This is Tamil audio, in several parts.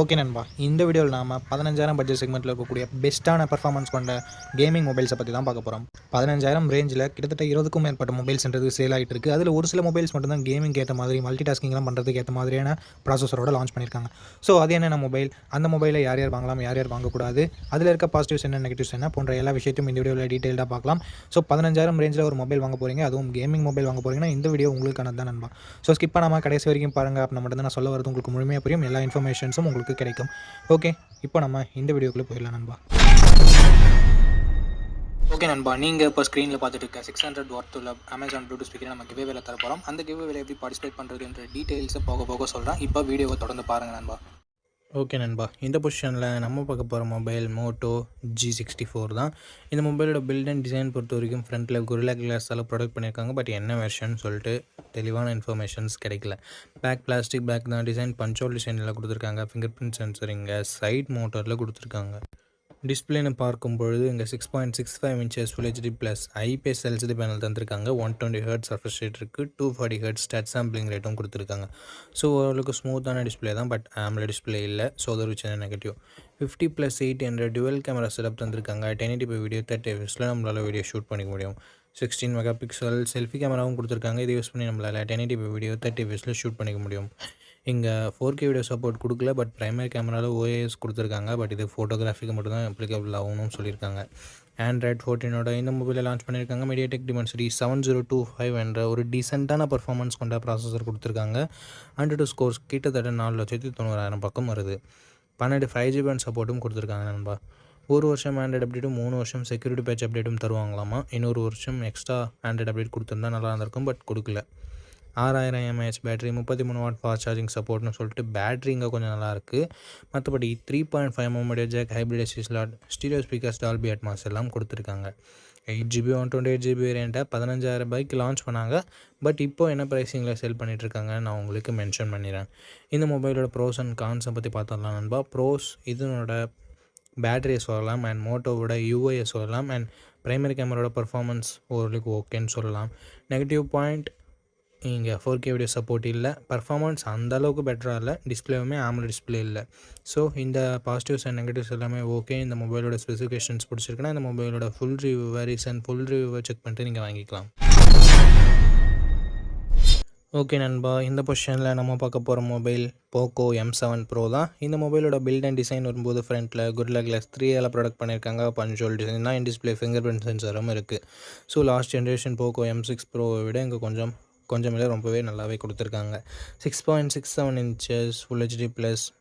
ஓகே நண்பா இந்த வீடியோவில் நாம் பதினஞ்சாயிரம் பட்ஜெட் செக்மெண்ட்டில் இருக்கக்கூடிய பெஸ்ட்டான பர்ஃபார்மன்ஸ் கொண்ட கேமிங் மொபைல்ஸை பற்றி தான் பார்க்க போகிறோம் பதினஞ்சாயிரம் ரேஞ்சில் கிட்டத்தட்ட இருபதுக்கும் மேற்பட்ட மொபைல்ஸ்ன்றது சேல் ஆகிட்டு இருக்குது அதில் ஒரு சில மொபைல்ஸ் மட்டும்தான் கேமிங் ஏற்ற மாதிரி மல்டி டாஸ்கிங்லாம் பண்ணுறதுக்கு ஏற்ற மாதிரியான ப்ராசஸரோட லான்ச் பண்ணியிருக்காங்க. ஸோ அது என்னென்ன மொபைல் அந்த மொபைலை யார் யார் வாங்கலாம் யார் யார் வாங்கக்கூடாது? அதில் இருக்க பாசிட்டிவ்ஸ் என்ன நெகட்டிவ்ஸ் என்ன? போன்ற எல்லா விஷயத்தையும் இந்த வீடியோவில் டீட்டெயிலாக பார்க்கலாம். ஸோ பதினஞ்சாயிரம் ரேஞ்சில் ஒரு மொபைல் வாங்க போகிறீங்க அதுவும் கேமிங் மொபைல் வாங்க போகிறீங்கன்னா இந்த வீடியோ உங்களுக்கானது தான் நண்பா. ஸோ ஸ்கிப் பண்ணாமல் கடைசி வரைக்கும் பாருங்கள் அப்படின்னா மட்டும் தான் நான் சொல்ல வரது உங்களுக்கு முழுமையாக புரியும். எல்லா இன்ஃபர்மேஷன்ஸும் உங்களுக்கு கிடைக்கும். ஓகே இப்போ நம்ம இந்த வீடியோக்குள்ளே போயிடலாம் நண்பா. ஓகே நண்பா நீங்கள் இப்போ ஸ்க்ரீனில் பார்த்துட்டு இருக்க சிக்ஸ் ஹண்ட்ரட் வாட் உள்ள அமேசான் ப்ளூடூத் ஸ்பீக்கர் நம்ம கிவே வேலை தர போகிறோம் அந்த கிவே வேலை எப்படி பார்ட்டிசிபேட் பண்ணுறதுன்ற டீட்டெயில்ஸை போக போக சொல்கிறேன் இப்போ வீடியோவை தொடர்ந்து பாருங்கள் நண்பா. ஓகே நண்பா. இந்த பொசிஷனில் நம்ம பார்க்க போகிற mobile Moto G sixty four தான். இந்த மொபைலோட பில்ட் அண்ட் டிசைன் பொறுத்த வரைக்கும் ஃப்ரண்ட்டில் குரிலா கிளாஸால் ப்ரொடக்ட் பண்ணியிருக்காங்க பட் என்ன வெர்ஷன் சொல்லிட்டு தெளிவான இன்ஃபர்மேஷன்ஸ் கிடைக்கல. பேக் பிளாஸ்டிக் பேக் தான். டிசைன் பஞ்சோல் டிசைனில் கொடுத்துருக்காங்க. ஃபிங்கர் பிரிண்ட் சென்சர் இங்கே சைட் மோட்டரில் கொடுத்துருக்காங்க. டிஸ்பிளேன்னு பார்க்கும் பொழுது இங்கே six point six five inches full HD plus IPS LCD panel தந்திருக்காங்க. One twenty hertz refresh rate இருக்குது two forty hertz touch sampling ரேட்டும் கொடுத்துருக்காங்க. ஸோ ஓரளவுக்கு ஸ்மூத்தான டிஸ்பிளே தான் பட் ஆம்ல டிஸ்பிளே இல்லை. ஸோ அது ஒரு சின்ன negative fifty plus eight hundred dual camera setup தந்திருக்காங்க. டென் எயிட்டி வீடியோ தேர்ட்டி எஃப்எஸில் நம்மளால் வீடியோ ஷூட் பண்ணிக்க முடியும். சிக்ஸ்டீன் மெகா பிக்சல் செல்ஃபி கேமராவும் கொடுத்துருக்காங்க. இதை யூஸ் பண்ணி நம்மளால் டென் எயிட்டி வீடியோ தேர்ட்டி எஃப்எஸில் ஷூட் பண்ணிக்க முடியும். இங்கே ஃபோர் கே வீடியோ சப்போர்ட் கொடுக்கல பட் ப்ரைமரி கேமராவில் ஓஏஎஸ் கொடுத்துருக்காங்க. பட் இது ஃபோட்டோகிராஃபிக்கு மட்டும்தான் அப்ளிகபிள் ஆகணும்னு சொல்லியிருக்காங்க. ஆண்ட்ராய்ட் ஃபோர்டீனோட இந்த மொபைலில் லான்ச் பண்ணியிருக்காங்க. MediaTek Dimensity seven zero two five என்ற ஒரு டீசெண்டான பர்ஃபார்மன்ஸ் கொண்ட ப்ராசஸர் கொடுத்துருக்காங்க. ஹண்ட்ரட் டூ ஸ்கோர்ஸ் கிட்டத்தட்ட நாலு லட்சத்தி தொண்ணூறாயிரம் பக்கம் வருது. பன்னெண்டு ஃபைவ் ஜிபி அண்ட் சப்போர்ட்டும் கொடுத்துருக்காங்க நண்பா. ஒரு வருஷம் ஆண்ட்ராய்ட் அப்டேட்டும் மூணு வருஷம் செக்யூரிட்டி பேட்ச் அப்டேட்டும் தருவாங்களாமா? இன்னொரு வருஷம் எக்ஸ்ட்ரா ஆண்ட்ராய்ட் அப்டேட் கொடுத்துருந்தா நல்லா இருந்திருக்கும் பட் கொடுக்கல. ஆறாயிரம் எம்ஏஹெச் பேட்டரி முப்பத்தி மூணு வாட் ஃபாஸ்ட் சார்ஜிங் சப்போர்ட்னு சொல்லிட்டு பேட்டரி இங்கே கொஞ்சம் நல்லாயிருக்கு மற்றபடி three point five mm jack hybrid slot stereo speakers Dolby Atmos எல்லாம் கொடுத்துருக்காங்க. Eight GB one twenty eight GB வேரியண்ட்டை பதினஞ்சாயிரம் ரூபாய்க்கு லான்ச் பண்ணாங்க. பட் இப்போ என்ன ப்ரைஸிங்கில் செல் பண்ணிகிட்ருக்காங்கன்னு நான் உங்களுக்கு மென்ஷன் பண்ணிடுறேன். இந்த மொபைலோட ப்ரோஸ் அண்ட் கான்ஸை பற்றி பார்த்தோம்லாம் நண்பா. ப்ரோஸ் இதனோட பேட்டரியை சொல்லலாம் அண்ட் மோட்டோவோட யூஐயை சொல்லலாம் அண்ட் ப்ரைமரி கேமராவோட பர்ஃபார்மன்ஸ் ஓரளவுக்கு ஓகேன்னு சொல்லலாம். நெகட்டிவ் பாயிண்ட் இங்கே ஃபோர் கே வீடியோ சப்போர்ட் இல்லை. பர்ஃபார்மன்ஸ் அந்தளவுக்கு பெட்டராக இல்லை. டிஸ்பிளேவுமே ஆம்ல டிஸ்பிளே இல்லை. ஸோ இந்த பாசிட்டிவ்ஸ் அண்ட் நெகட்டிவ்ஸ் எல்லாமே ஓகே இந்த மொபைலோட ஸ்பெசிஃபிகேஷன்ஸ் பிடிச்சிருக்குன்னா இந்த மொபைலோட ஃபுல் ரிவ்யூ ரீசன்ட் ஃபுல் ரிவ்யூவை செக் பண்ணிட்டு நீங்கள் வாங்கிக்கலாம். ஓகே நண்பா. இந்த பொசிஷனில் நம்ம பார்க்க போகிற mobile Poco M seven pro தான். இந்த மொபைலோட பில்ட் அண்ட் டிசைன் வரும்போது ஃப்ரண்ட்டில் குட்ல கிளாஸ் த்ரீ எல்லாம் ப்ராடக்ட் பண்ணியிருக்காங்க பஞ்சோல் டிசைன் தான். டிஸ்பிளே ஃபிங்கர் பிரிண்ட் சென்சரும் இருக்குது so last generation Poco M six ப்ரோவை விட இங்கே கொஞ்சம் கொஞ்சம் இல்லை ரொம்பவே நல்லாவே கொடுத்துருக்காங்க. Six point six seven inches full HD plus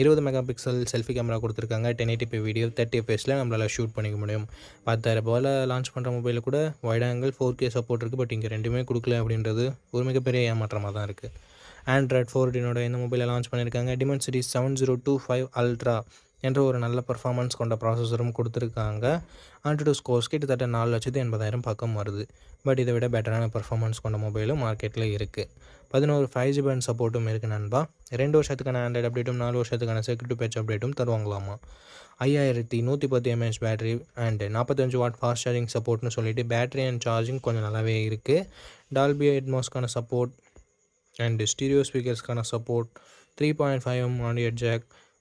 இருபது மெகா பிக்சல் செல்ஃபி கேமரா கொடுத்துருக்காங்க. Ten eighty P video thirty எஃப்எஸில் நம்மளால் ஷூட் பண்ணிக்க முடியும். பத்தாயிரம் ரூபாயில் லான்ச் பண்ணுற மொபைலில் கூட wide angle four K support இருக்குது பட் இங்கே ரெண்டுமே கொடுக்கல அப்படின்றது ஒரு மிகப்பெரிய ஏமாற்றமாக தான் இருக்குது ஆண்ட்ராய்ட் ஃபோர்டீனோட இந்த மொபைலை லான்ச் பண்ணியிருக்காங்க Dimensity seven zero two five ultra என்ற ஒரு நல்ல பர்ஃபார்மன்ஸ் கொண்ட ப்ராசஸரும் கொடுத்துருக்காங்க. ஆண்ட்ராய்டு ஸ்கோர்ஸ் கிட்டத்தட்ட நாலு லட்சத்து எண்பதாயிரம் பக்கம் வருது. பட் இதை விட பெட்டரான பர்ஃபார்மன்ஸ் கொண்ட மொபைலும் மார்க்கெட்டில் இருக்குது பதினோரு ஃபைவ் ஜி பேண்ட் சப்போர்ட்டும் இருக்குது நண்பா. ரெண்டு வருஷத்துக்கான ஆண்ட்ராய்டு அப்டேட்டும் நாலு வருஷத்துக்கான செக்யூரிட்டி பேட்ச் அப்டேட்டும் தருவாங்களாமா? ஐயாயிரத்தி நூற்றி பத்து எம்ஏஹெச் பேட்டரி அண்டு நாற்பத்தஞ்சு வாட் ஃபாஸ்ட் சார்ஜிங் சப்போர்ட்னு சொல்லிட்டு பேட்டரி அண்ட் சார்ஜிங் கொஞ்சம் நல்லாவே இருக்குது டால்பி ஹெட்மாஸ்க்கான support and stereo ஸ்பீக்கர்ஸ்க்கான support three point five M audio jack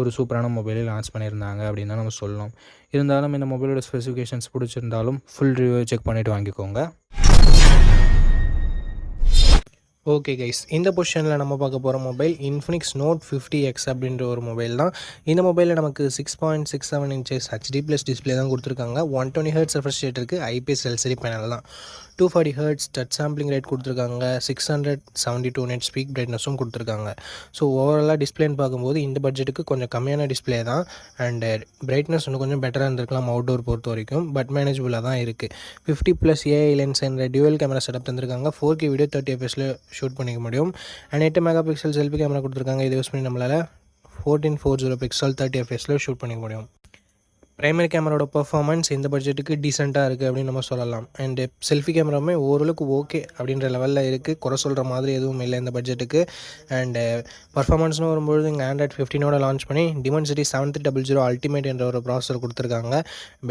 ஒரு சூப்பரான மொபைலே லான்ச் பண்ணியிருந்தாங்க அப்படின்னு தான் நம்ம சொல்லணும். இருந்தாலும் இந்த மொபைலோட ஸ்பெசிஃபிகேஷன்ஸ் பிடிச்சிருந்தாலும் ஃபுல் ரிவ்யூ செக் பண்ணிவிட்டு வாங்கிக்கோங்க. ஓகே கைஸ் இந்த பொசிஷனில் நம்ம பார்க்க போகிற mobile Infinix Note fifty X அப்படின்ற ஒரு மொபைல் தான். இந்த மொபைலில் நமக்கு six point six seven inches HD plus display தான் கொடுத்துருக்காங்க. ஒன் டுவெண்ட்டி ஹர்ட்ஸ் ரெஃப்ரெஷ் இருக்குது ஐபிஎஸ் எல்சரி பேனல் தான். Two forty hertz touch sampling rate கொடுத்துருக்காங்க. Six hundred seventy two nits peak பிரைட்னஸும் கொடுத்துருக்காங்க. ஸோ ஓவராலாக டிஸ்பிளேன்னு பார்க்கும்போது இந்த பட்ஜெட்டுக்கு கொஞ்சம் கம்மியான டிஸ்பிளே தான். அண்டு பிரைட்னஸ் uh, இன்னும் கொஞ்சம் பெட்டராக இருந்திருக்கலாம் அவுட்டோர் பொறுத்த வரைக்கும். பட் மேனேஜபிளாக தான் இருக்குது ஃபிஃப்டி ப்ளஸ் ஏஐ லென்ஸ் என்ற டியூவல் கேமரா செட்டப் தந்திருக்காங்க. ஃபோர் கே வீடியோ தேர்ட்டி எஃப்எஸில் ஷூட் பண்ணிக்க முடியும். அண்ட் எட்டு மெகா பிக்சல் செல்ஃபி கேமரா கொடுத்துருக்காங்க. இதை யூஸ் பண்ணி நம்மளால் fourteen four zero pixel thirty எஃப்எஸில் shoot பண்ணிக்க முடியும். ப்ரைமரி கேமராவோட பர்ஃபார்மன்ஸ் இந்த பட்ஜெட்டுக்கு டீசெண்டாக இருக்குது அப்படின்னு நம்ம சொல்லலாம். அண்டு செல்ஃபி கேமராவுமே ஓரளவுக்கு ஓகே அப்படின்ற லெவலில் இருக்குது குறை சொல்கிற மாதிரி எதுவும் இல்லை இந்த பட்ஜெட்டுக்கு அண்டு பர்ஃபார்மன்ஸ்னு வரும்பொழுது இங்கே ஆண்ட்ராய்ட் ஃபிஃப்டினோட லான்ச் பண்ணி Dimensity seven three double zero ultimate என்ற ஒரு ப்ராசர் கொடுத்துருக்காங்க.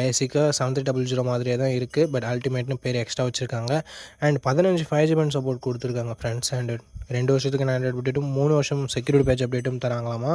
பேசிக்காக செவன் த்ரீ டபுள் ஜீரோ மாதிரியே தான் இருக்குது பட் அல்டிமேட்னு பேர் எக்ஸ்ட்ரா வச்சுருக்காங்க. அண்ட் பதினஞ்சு ஃபைவ் ஜிபன் சப்போர்ட் கொடுத்துருக்காங்க ஃப்ரெண்ட்ஸ் அண்ட் ரெண்டு வருஷத்துக்கு ஆண்ட்ராய்ட் அப்டேட்டும் மூணு வருஷம் செக்யூரிட்டி பேட்ச் அப்டேட்டும் தராங்களாமா?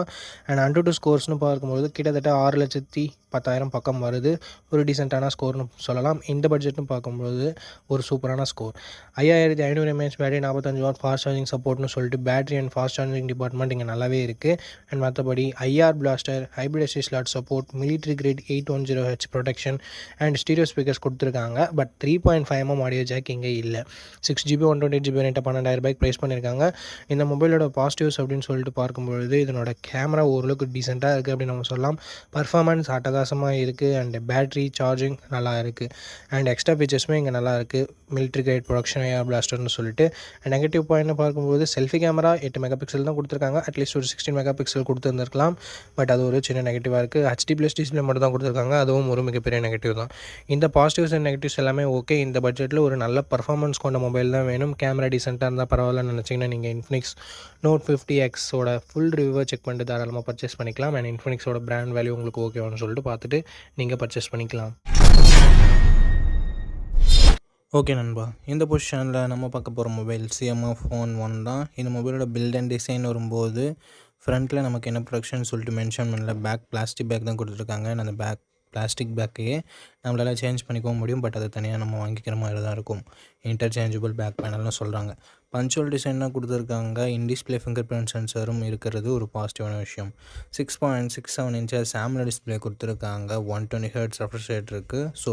அண்ட் அண்ட் டூ ஸ்கோர்ஸ்னு பார்க்கும்போது கிட்டத்தட்ட ஆறு லட்சத்தி பத்தாயிரம் பக்கம் வருது. ஒரு டீசெண்டான ஸ்கோர்னு சொல்லலாம். இந்த பட்ஜெட்னு பார்க்கும்போது ஒரு சூப்பரான ஸ்கோர் ஐயாயிரத்தி ஐநூறு எம்ஏஹெச் பேட்டரி நாற்பத்தஞ்சு வாட் ஃபாஸ்ட் சார்ஜிங் சப்போர்ட்னு சொல்லிட்டு battery and fast charging department இங்கே நல்லாவே இருக்குது அண்ட் மற்றபடி IR blaster hybrid SD slot support military grade eight one zero H protection and stereo speakers கொடுத்துருக்காங்க. But three point five mm audio jack இங்கே இல்லை. Six GB one twenty GB ரேட்டை பன்னெண்டாயிரம் ரூபாய்க்கு ப்ரைஸ் பண்ணியிருக்காங்க இந்த மொபைலோட பாசிட்டிவ்ஸ் அப்படின்னு சொல்லிட்டு பார்க்கும்பொழுது இதனோட கேமரா ஓரளவுக்கு டீசெண்டாக இருக்குது அப்படின்னு நம்ம சொல்லலாம். பர்ஃபார்மன்ஸ் அட்டகாசமாக இருக்குது அண்ட் பேட்ரி சார்ஜிங் நல்லா இருக்குது அண்ட் எக்ஸ்ட்ரா ஃபீச்சர்ஸுமே இங்கே நல்லா இருக்குது மிலிட்ரி கிரேட் ப்ரொடக்ஷன் ஏஆர் பிளாஸ்டர்னு சொல்லிட்டு நெகட்டிவ் பாயிண்ட் பார்க்கும்போது செல்ஃபி கேமரா எட்டு மெகா பிக்சல் தான் கொடுத்துருக்காங்க. அட்லீஸ்ட் ஒரு சிக்ஸ்டீன் மெகா பிக்சல் கொடுத்துருந்துருக்கலாம். பட் அது ஒரு சின்ன நெகட்டிவாக இருக்குது ஹச்டி ப்ளஸ் டிஸ்பிளே மட்டும் தான் கொடுத்துருக்காங்க. அதுவும் ஒரு மிகப்பெரிய நெகட்டிவ் தான். இந்த பாசிட்டிவ்ஸ் அண்ட் நெகட்டிவ்ஸ் எல்லாமே ஓகே இந்த பட்ஜெட்டில் ஒரு நல்ல பர்ஃபார்மன்ஸ் கொண்ட மொபைல் தான் வேணும். கேமரா டீசெண்டாக இருந்தால் பரவாயில்லன்னு நினச்சிங்கன்னா நீங்கள் இன்ஃபினிக்ஸ் நோட் ஃபிஃப்டி எக்ஸோட ஃபுல் ரிவ்யூவை செக் பண்ணிட்டு தாராளமாக பர்ச்சேஸ் பண்ணிக்கலாம். அண்ட் இன்ஃபினிக்ஸோட பிராண்ட் வேல்யூ உங்களுக்கு ஓகேவான்னு சொல்லிட்டு பார்த்துட்டு நீங்கள் பர்ச்சேஸ் பண்ணிக்கலாம். ஓகே நண்பா. இந்த பொசிஷனில் நம்ம பார்க்க போகிற மொபைல் சிஎம்ஓ ஃபோன் ஒன் தான். இந்த மொபைலோட பில்ட் அண்ட் டிசைன் வரும்போது ஃப்ரண்ட்டில் நமக்கு என்ன ப்ரொடக்ஷன் சொல்லிட்டு மென்ஷன் பண்ணல பேக் பிளாஸ்டிக் பேக் தான் கொடுத்துருக்காங்க. அந்த பேக் பிளாஸ்டிக் பேக்கையே நம்மளால் சேஞ்ச் பண்ணிக்கவும் முடியும். பட் அதை தனியாக நம்ம வாங்கிக்கிற மாதிரி தான் இருக்கும். இன்டர்சேஞ்சபிள் பேக் பேனல்னு சொல்கிறாங்க பஞ்சுவல் டிசைனாக கொடுத்துருக்காங்க. இன் டிஸ்பிளே ஃபிங்கர் பிரிண்ட் சென்சரும் இருக்கிறது ஒரு பாசிட்டிவான விஷயம். Six point six seven inches சாம்ல display கொடுத்துருக்காங்க. ஒன் டுவெண்ட்டி ஹர்ட்ஸ் ரெஃப்ரெஷ் இருக்குது ஸோ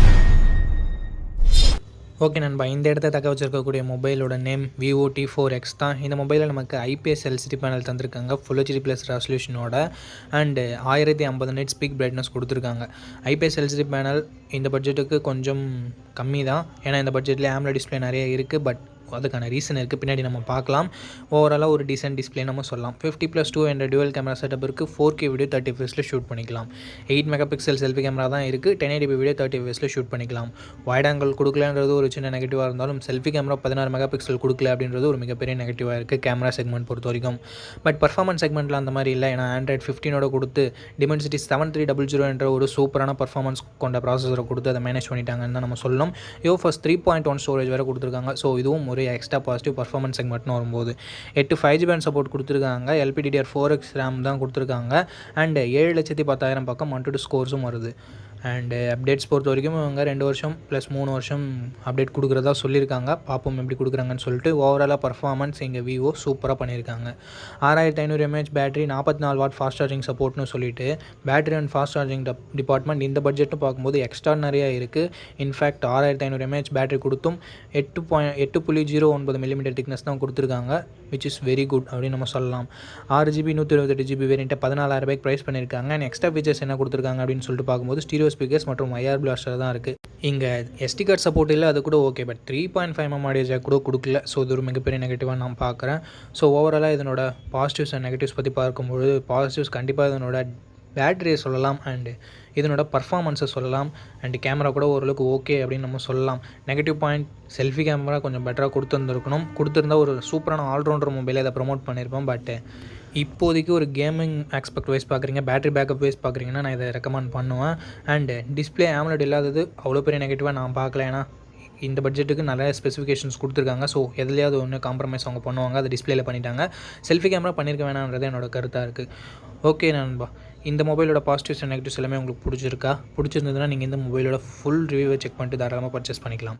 ஓகே நண்பா இந்த இடத்த தக்க வச்சுருக்கக்கூடிய மொபைலோட name Vivo T four X தான். இந்த மொபைலில் நமக்கு ஐபிஎஸ் எல்சிடி பேனல் தந்திருக்காங்க. ஃபுல் ஹெச்டி ப்ளஸ் ரெசல்யூஷனோட அண்டு ஆயிரத்தி ஐம்பது நைட் ஸ்பீக் பிரைட்னஸ் கொடுத்துருக்காங்க. ஐபிஎஸ் எல்சிடி பேனல் இந்த பட்ஜெட்டுக்கு கொஞ்சம் கம்மி தான் ஏன்னா இந்த பட்ஜெட்லேயே ஆம்ல டிஸ்பிளே நிறைய இருக்குது பட் அதுக்கான ரீசன் இருக்குது பின்னாடி நம்ம பார்க்கலாம். ஓவராலாக ஒரு டீசென்ட் டிஸ்பிளே நம்ம சொல்லலாம். ஃபிஃப்டி ப்ளஸ் டூ என்ற டுவல் கேமரா செட்டப் இருக்குது ஃபோர் கே வீடியோ தேர்ட்டி ஃபேஸில் ஷூட் பண்ணிக்கலாம். Eight mega pixel selfie camera தான் இருக்குது டென் எயிட்டி வீடியோ தேர்ட்டி ஃபேஸில் ஷூட் பண்ணிக்கலாம். வைட் ஆங்கிள் கொடுக்கலன்றது ஒரு சின்ன நெகட்டிவாக இருந்தாலும் செல்ஃபி கேமரா பதினாறு மெகா பிக்சல் கொடுக்கல அப்படின்றது ஒரு மிகப்பெரிய நெகட்டிவாக இருக்குது கேமரா செக்மெண்ட் பொறுத்த வரைக்கும். பட் பர்ஃபார்மன்ஸ் செக்மெண்ட்டில் அந்த மாதிரி இல்லை. ஏன்னா ஆண்ட்ராய்ட் ஃபிஃப்டீனோட கொடுத்து Dimensity seven three double zero என்ற ஒரு சூப்பரான பர்ஃபார்மன்ஸ் கொண்ட ப்ராசஸரை கொடுத்து அதை மேனேஜ் பண்ணிட்டாங்கன்னு தான் நம்ம சொல்லணும். UFS three point one storage வேறு கொடுத்துருக்காங்க. ஸோ இதுவும் ஒரு எக்ஸ்ட்ரா பாசிட்டிவ் பர்ஃபார்மன்ஸ் மட்டும் வரும்போது. எட்டு ஃபைவ் ஜி பேண்ட் சப்போர்ட் கொடுத்துருக்காங்க. எல்பிடிடிஆர் ஃபோர் எக்ஸ் ரேம் தான் கொடுத்துருக்காங்க. அண்ட் ஏழு லட்சத்தி பத்தாயிரம் பக்கம் ஒன் ஸ்கோர்ஸும் வருது. அண்டு அப்டேட்ஸ் uh, பொறுத்த வரைக்கும் இவங்க ரெண்டு வருஷம் ப்ளஸ் மூணு வருஷம் அப்டேட் கொடுக்குறதா சொல்லியிருக்காங்க. பார்ப்போம் எப்படி கொடுக்குறாங்கன்னு சொல்லிட்டு ஓவராலாக பர்ஃபார்மன்ஸ் எங்கள் விவோ சூப்பராக பண்ணியிருக்காங்க. ஆறாயிரத்தி ஐநூறு எம்ஏஹெச் பேட்டரி நாற்பத்தி நாலு வாட் ஃபாஸ்ட் சார்ஜிங் சப்போர்ட்னு சொல்லிட்டு battery and fast charging department இந்த பட்ஜெட்டும் பார்க்கும்போது எக்ஸ்ட்ரா இருக்குது இன்ஃபேக்ட் ஆறாயிரத்தி ஐநூறு எம்ஏஹெச் பேட்டரி கொடுத்தும் எட்டு பாயிண்ட் எட்டு புள்ளி ஜீரோ ஒன்பது மில்லிமீட்டர் திக்னஸ் தான் கொடுத்துருக்காங்க விச் இஸ் வெரி குட் அப்படின்னு நம்ம சொல்லலாம். ஆறு ஜிபி நூற்றி இருபத்தெட்டு ஜிபி வேரியண்ட்டை பதினாலாயிரம் ரூபாய்க்கு ப்ரைஸ் பண்ணியிருக்காங்க. அண்ட் எக்ஸ்ட்ரா ஃபீச்சர்ஸ் என்ன கொடுத்துருக்காங்க அப்படின்னு சொல்லிட்டு பார்க்கும்போது ஸ்டீரியோ ஸ்பீக்கர்ஸ் மற்றும் ஐஆர் பிளாஸ்டர் தான் இருக்குது இங்கே எஸ்டி கார்டு சப்போர்ட் இல்லை அது கூட okay but three point five M audio jack கூட கொடுக்கல. ஸோ இது ஒரு மிகப்பெரிய நெகட்டிவாக நான் பார்க்குறேன் ஸோ ஓவராலாக இதனோட பாசிட்டிவ்ஸ் அண்ட் நெகட்டிவ்ஸ் பற்றி பார்க்கும்போது பாசிட்டிவ்ஸ் கண்டிப்பாக இதனோட பேட்டரியை சொல்லலாம் அண்டு இதனோட பர்ஃபாமன்ஸை சொல்லலாம். அண்டு கேமரா கூட ஓரளவுக்கு ஓகே அப்படின்னு நம்ம சொல்லலாம். நெகட்டிவ் பாயிண்ட் செல்ஃபி கேமரா கொஞ்சம் பெட்டராக கொடுத்துருந்துருக்கணும். கொடுத்துருந்தா ஒரு சூப்பரான ஆல்ரவுண்டர் மொபைலை இதை ப்ரொமோட் பண்ணியிருப்போம். பட் இப்போதைக்கு ஒரு கேமிங் ஆஸ்பெக்ட் வைஸ் பார்க்குறீங்க பேட்டரி பேக்கப் வைஸ் பார்க்குறீங்கன்னா நான் இதை ரெக்கமெண்ட் பண்ணுவேன். அண்டு டிஸ்பிளே ஆம்லெட் இல்லாதது அவ்வளோ பெரிய நெகட்டிவாக நான் பார்க்கல. ஏன்னா இந்த பட்ஜெட்டுக்கு நிறைய ஸ்பெசிஃபிகேஷன்ஸ் கொடுத்துருக்காங்க. ஸோ எதுலையாவது ஒன்று காம்ப்ரமைஸ் அவங்க பண்ணுவாங்க. அதை டிஸ்பிளேல பண்ணிட்டாங்க. செல்ஃபி கேமரா பண்ணியிருக்க வேணான்றது என்னோட கருத்தாக இருக்குது ஓகே நண்பா. இந்த மொபைலோட பாசிட்டிவ்ஸ் அண்ட் நெகட்டிவ்ஸ் எல்லாமே உங்களுக்கு பிடிச்சிருக்கா? பிடிச்சிருந்ததுன்னா நீங்கள் இந்த மொபைலோட ஃபுல் ரிவ்யூவை செக் பண்ணிட்டு தாராளமாக பர்ச்சேஸ் பண்ணிக்கலாம்.